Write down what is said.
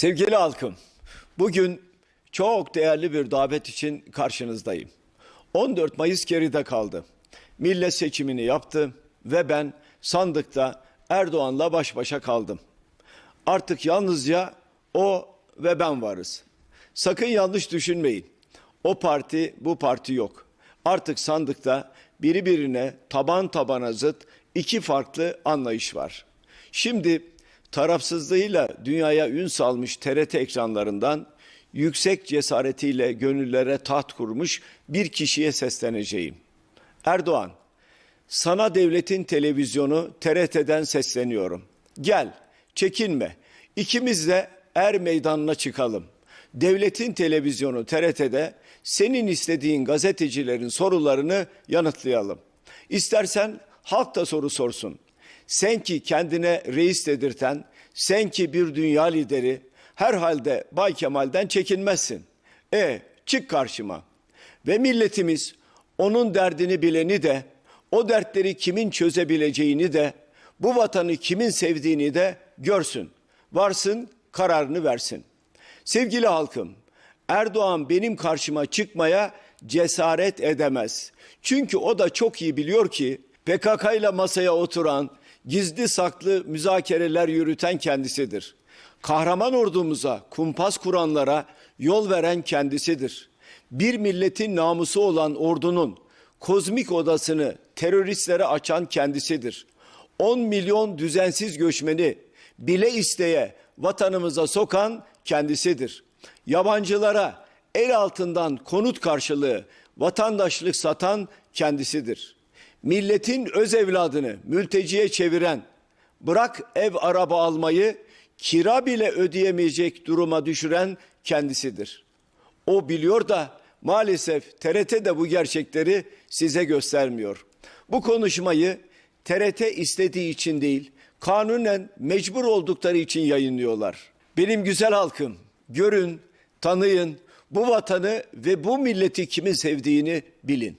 Sevgili halkım, bugün çok değerli bir davet için karşınızdayım. 14 Mayıs geride kaldı. Millet seçimini yaptı ve ben sandıkta Erdoğan'la baş başa kaldım. Artık yalnızca o ve ben varız. Sakın yanlış düşünmeyin. O parti bu parti yok. Artık sandıkta birbirine taban tabana zıt iki farklı anlayış var. Şimdi tarafsızlığıyla dünyaya ün salmış TRT ekranlarından yüksek cesaretiyle gönüllere taht kurmuş bir kişiye sesleneceğim. Erdoğan, sana devletin televizyonu TRT'den sesleniyorum. Gel, çekinme. İkimiz de er meydanına çıkalım. Devletin televizyonu TRT'de senin istediğin gazetecilerin sorularını yanıtlayalım. İstersen halk da soru sorsun. Sen ki kendine reis dedirten, sen ki bir dünya lideri, herhalde Bay Kemal'den çekinmezsin. E çık karşıma. Ve milletimiz onun derdini bileni de, o dertleri kimin çözebileceğini de, bu vatanı kimin sevdiğini de görsün. Varsın, kararını versin. Sevgili halkım, Erdoğan benim karşıma çıkmaya cesaret edemez. Çünkü o da çok iyi biliyor ki PKK ile masaya oturan, gizli saklı müzakereler yürüten kendisidir. Kahraman ordumuza, kumpas kuranlara yol veren kendisidir. Bir milletin namusu olan ordunun kozmik odasını teröristlere açan kendisidir. 10 milyon düzensiz göçmeni bile isteye vatanımıza sokan kendisidir. Yabancılara el altından konut karşılığı vatandaşlık satan kendisidir. Milletin öz evladını mülteciye çeviren, bırak ev araba almayı kira bile ödeyemeyecek duruma düşüren kendisidir. O biliyor da maalesef TRT de bu gerçekleri size göstermiyor. Bu konuşmayı TRT istediği için değil, kanunen mecbur oldukları için yayınlıyorlar. Benim güzel halkım, görün, tanıyın, bu vatanı ve bu milleti kimin sevdiğini bilin.